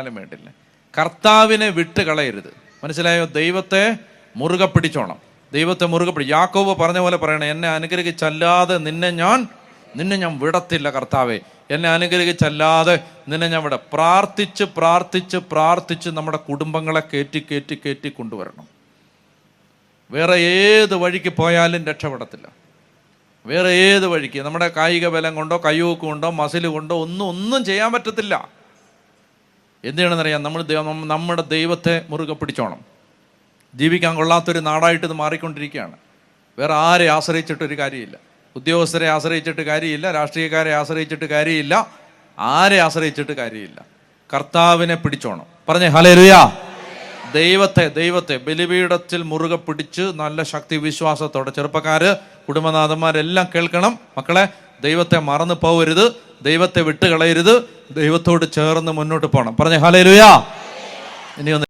കാലം വേണ്ടില്ല. കർത്താവിനെ വിട്ട് കളയരുത് മനസ്സിലായോ? ദൈവത്തെ മുറുകെ പിടിച്ചോണം. ദൈവത്തെ മുറുകെ പിടി യാക്കോബ് പറഞ്ഞ പോലെ പറയണം എന്നെ അനുഗ്രഹിച്ചല്ലാതെ നിന്നെ ഞാൻ നിന്നെ ഞാൻ വിടത്തില്ല കർത്താവെ. എന്നെ അനുഗ്രഹിച്ചല്ലാതെ നിന്നെ ഞാൻ വിട. പ്രാർത്ഥിച്ച് പ്രാർത്ഥിച്ച് പ്രാർത്ഥിച്ച് നമ്മുടെ കുടുംബങ്ങളെ കയറ്റി കയറ്റി കയറ്റി കൊണ്ടുവരണം. വേറെ ഏത് വഴിക്ക് പോയാലും രക്ഷപ്പെടത്തില്ല. വേറെ ഏത് വഴിക്ക്? നമ്മുടെ കായിക ബലം കൊണ്ടോ കയ്യൂക്ക് കൊണ്ടോ മസിൽ കൊണ്ടോ ഒന്നും ഒന്നും ചെയ്യാൻ പറ്റത്തില്ല. എന്തിനാണെന്നറിയാം നമ്മൾ ദൈവം- നമ്മുടെ ദൈവത്തെ മുറുകെ പിടിച്ചോണം. ജീവിക്കാൻ കൊള്ളാത്തൊരു നാടായിട്ട് ഇത് മാറിക്കൊണ്ടിരിക്കുകയാണ്. വേറെ ആരെ ആശ്രയിച്ചിട്ടൊരു കാര്യമില്ല. ഉദ്യോഗസ്ഥരെ ആശ്രയിച്ചിട്ട് കാര്യമില്ല. രാഷ്ട്രീയക്കാരെ ആശ്രയിച്ചിട്ട് കാര്യമില്ല. ആരെ ആശ്രയിച്ചിട്ട് കാര്യമില്ല. കർത്താവിനെ പിടിച്ചോണം. പറഞ്ഞേ ഹലരുയാ ദൈവത്തെ ദൈവത്തെ ബലിപീഠത്തിൽ മുറുകെ പിടിച്ച് നല്ല ശക്തി വിശ്വാസത്തോടെ ചെറുപ്പക്കാര് കുടുംബനാഥന്മാരെല്ലാം കേൾക്കണം. മക്കളെ ദൈവത്തെ മറന്നു പോകരുത് ദൈവത്തെ വിട്ടുകളയരുത് ദൈവത്തോട് ചേർന്ന് മുന്നോട്ട് പോകണം പറഞ്ഞ ഹാലേ ലുയാ ഇനി ഒന്ന്